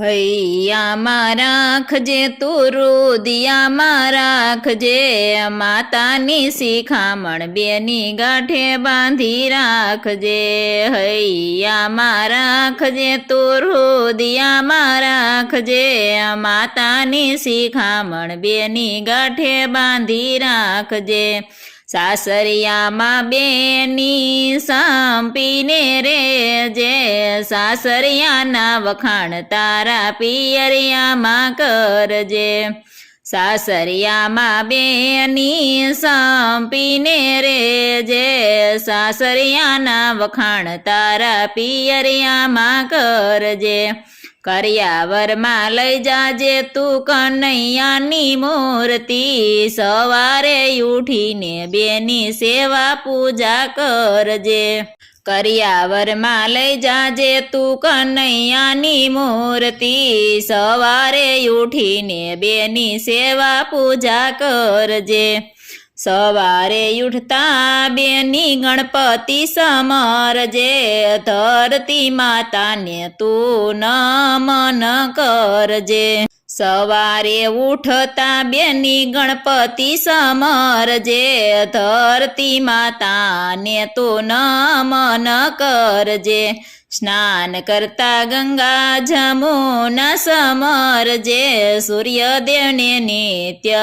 હૈયામાં રાખજે તું રુદિયામાં રાખજે. માતાની શિખામણ બેની ગાંઠે બાંધી રાખજે. હૈયામાં રાખજે તું રુદિયામાં રાખજે. માતાની શિખામણ બેની ગાંઠે બાંધી રાખજે. સાસરિયામાં બેની સાંપીને રે જે સાસરિયાના વખાણ તારા પિયરિયામાં કરજે. સાસરિયામાં બેની સાંપીને રે જે સાસરિયાના વખાણ તારા પિયરિયામાં કરજે. કરિયાવરમાં લઈ જાજે તું કનૈયાની મૂર્તિ. સવારે ઉઠીને બેની સેવા પૂજા કરજે. કરિયાવરમાં લઈ જાજે તું કનૈયાની મૂર્તિ. સવારે ઉઠીને બેની સેવા પૂજા કરજે. સવારે ઉઠતા બેની ગણપતિ સમરજે ધરતી માતાને તું નમન કરજે. સવારે ઉઠતા બેની ગણપતિ સમરજે ધરતી માતાને તું નમન કરજે. સ્નાન કરતા ગંગા જમુના સમરજે સૂર્યદેવને નિત્ય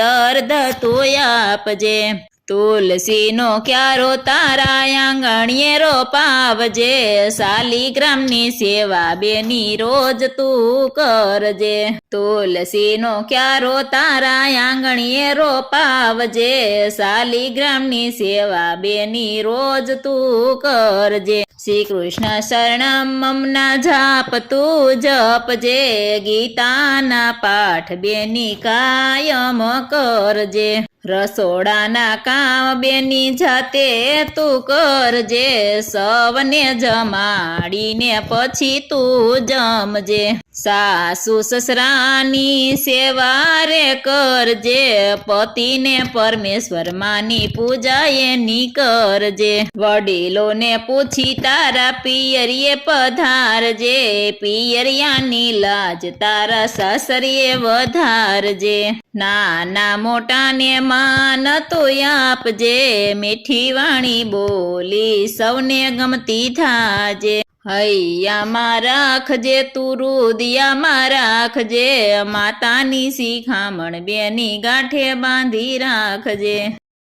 અર્ધ તું આપજે. તુલસીનો ક્યારો તારા આંગણીએ રોપાવજે. શાલિગ્રામની સેવા બેની રોજ તું કરજે. તુલસીનો ક્યારો તારા આંગણીએ રોપાવજે. શાલિગ્રામની સેવા બેની રોજ તું કરજે. શ્રી કૃષ્ણ શરણમ મમના જાપ તું જપજે. ગીતાના પાઠ બેની કાયમ કરજે. રસોડાના કામ બેની જાતે તું કરજે. સવને જમાડીને પછી તું જમજે. સાસુ સસરાની સેવા રે કરજે પતિને પરમેશ્વર માની પૂજા એની કરજે વડીલોને પૂછી તારા પિયરીએ પધારજે પિયરિયાની લાજ તારા સાસરીએ વધારજે નાના મોટાને માન તો આપજે મીઠી વાણી બોલી સૌને ગમતી થાજે. હૈયામાં રાખજે તું રુદિયામાં રાખજે માતાની શિખામણ બેની ગાંઠે બાંધી રાખજે.